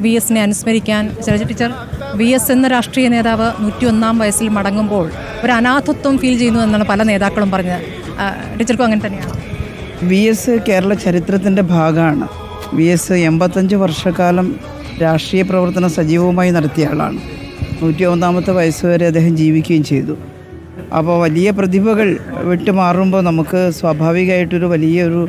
V എസിനെ അനുസ്മരിക്കാൻ Shailaja teacher. V S എന്ന രാഷ്ട്രീയ നേതാവ് നൂറ്റിയൊന്നാം വയസ്സിൽ മടങ്ങുമ്പോൾ ഒരു അനാഥത്വം ഫീൽ ചെയ്യുന്നു എന്നാണ് പല നേതാക്കളും പറഞ്ഞത്. ടീച്ചർക്കും അങ്ങനെ തന്നെയാണ്. വി എസ് കേരള ചരിത്രത്തിന്റെ ഭാഗമാണ്. വി എസ് എൺപത്തഞ്ച് വർഷക്കാലം രാഷ്ട്രീയ പ്രവർത്തനം സജീവമായി നടത്തിയ ആളാണ്. നൂറ്റി ഒന്നാമത്തെ വയസ്സ് വരെ അദ്ദേഹം ജീവിക്കുകയും ചെയ്തു. അപ്പോൾ വലിയ പ്രതിഭകൾ വിട്ടുമാറുമ്പോൾ നമുക്ക് സ്വാഭാവികമായിട്ടൊരു വലിയൊരു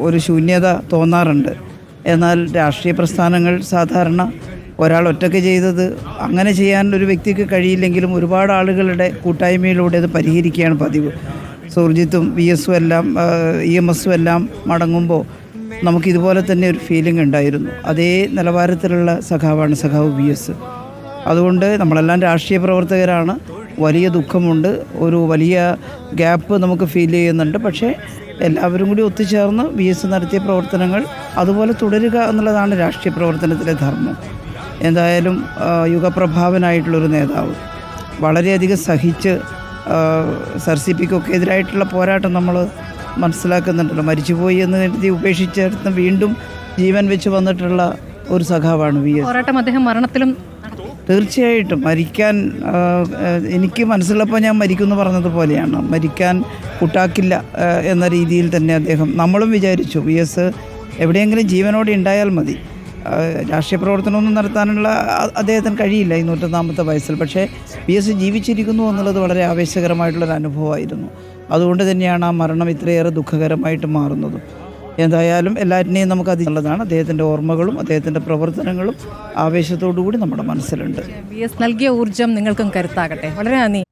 ഒരു ശൂന്യത തോന്നാറുണ്ട്. എന്നാൽ രാഷ്ട്രീയ പ്രസ്ഥാനങ്ങൾ സാധാരണ ഒരാൾ ഒറ്റയ്ക്ക് ചെയ്തത് അങ്ങനെ ചെയ്യാൻ ഒരു വ്യക്തിക്ക് കഴിയില്ലെങ്കിലും ഒരുപാട് ആളുകളുടെ കൂട്ടായ്മയിലൂടെ അത് പരിഹരിക്കുകയാണ് പതിവ്. സുർജിത്തും വി എസും എല്ലാം ഇ എം എസും എല്ലാം മടങ്ങുമ്പോൾ നമുക്കിതുപോലെ തന്നെ ഒരു ഫീലിംഗ് ഉണ്ടായിരുന്നു. അതേ നിലവാരത്തിലുള്ള സഖാവാണ് സഖാവ് വി എസ്. അതുകൊണ്ട് നമ്മളെല്ലാം രാഷ്ട്രീയ പ്രവർത്തകരാണ്. വലിയ ദുഃഖമുണ്ട്. ഒരു വലിയ ഗ്യാപ്പ് നമുക്ക് ഫീൽ ചെയ്യുന്നുണ്ട്. പക്ഷേ എല്ലാവരും കൂടി ഒത്തുചേർന്ന് ബി എസ് നടത്തിയ പ്രവർത്തനങ്ങൾ അതുപോലെ തുടരുക എന്നുള്ളതാണ് രാഷ്ട്രീയ പ്രവർത്തനത്തിലെ ധർമ്മം. എന്തായാലും യുഗപ്രഭാവനായിട്ടുള്ളൊരു നേതാവ് വളരെയധികം സഹിച്ച് സർ സി പിക്കൊക്കെ എതിരായിട്ടുള്ള പോരാട്ടം നമ്മൾ മനസ്സിലാക്കുന്നുണ്ടല്ലോ. മരിച്ചുപോയി എന്ന് കരുതി ഉപേക്ഷിച്ചെടുത്ത് വീണ്ടും ജീവൻ വെച്ച് വന്നിട്ടുള്ള ഒരു സഖാവാണ് വി എസ് പോരാട്ടം അദ്ദേഹം മരണത്തിലും. തീർച്ചയായിട്ടും മരിക്കാൻ എനിക്ക് മനസ്സിലപ്പോൾ ഞാൻ മരിക്കുമെന്ന് പറഞ്ഞതുപോലെയാണ്. മരിക്കാൻ കൂട്ടാക്കില്ല എന്ന രീതിയിൽ തന്നെ അദ്ദേഹം നമ്മളും വിചാരിച്ചു വി എസ് എവിടെയെങ്കിലും ജീവനോടെ ഉണ്ടായാൽ മതി. രാഷ്ട്രീയ പ്രവർത്തനമൊന്നും നടത്താനുള്ള അദ്ദേഹത്തിന് കഴിയില്ല ഈ നൂറ്റൊന്നാമത്തെ വയസ്സിൽ. പക്ഷേ വി എസ് ജീവിച്ചിരിക്കുന്നു എന്നുള്ളത് വളരെ ആവേശകരമായിട്ടുള്ളൊരു അനുഭവമായിരുന്നു. അതുകൊണ്ട് തന്നെയാണ് ആ മരണം ഇത്രയേറെ ദുഃഖകരമായിട്ട് മാറുന്നതും. എന്തായാലും എല്ലാറ്റിനെയും നമുക്ക് അതിനുള്ളതാണ് അദ്ദേഹത്തിന്റെ ഓർമ്മകളും അദ്ദേഹത്തിന്റെ പ്രവർത്തനങ്ങളും ആവേശത്തോടു കൂടി നമ്മുടെ മനസ്സിലുണ്ട്. നൽകിയ ഊർജം നിങ്ങൾക്കും കരുത്താകട്ടെ. വളരെ നന്ദി.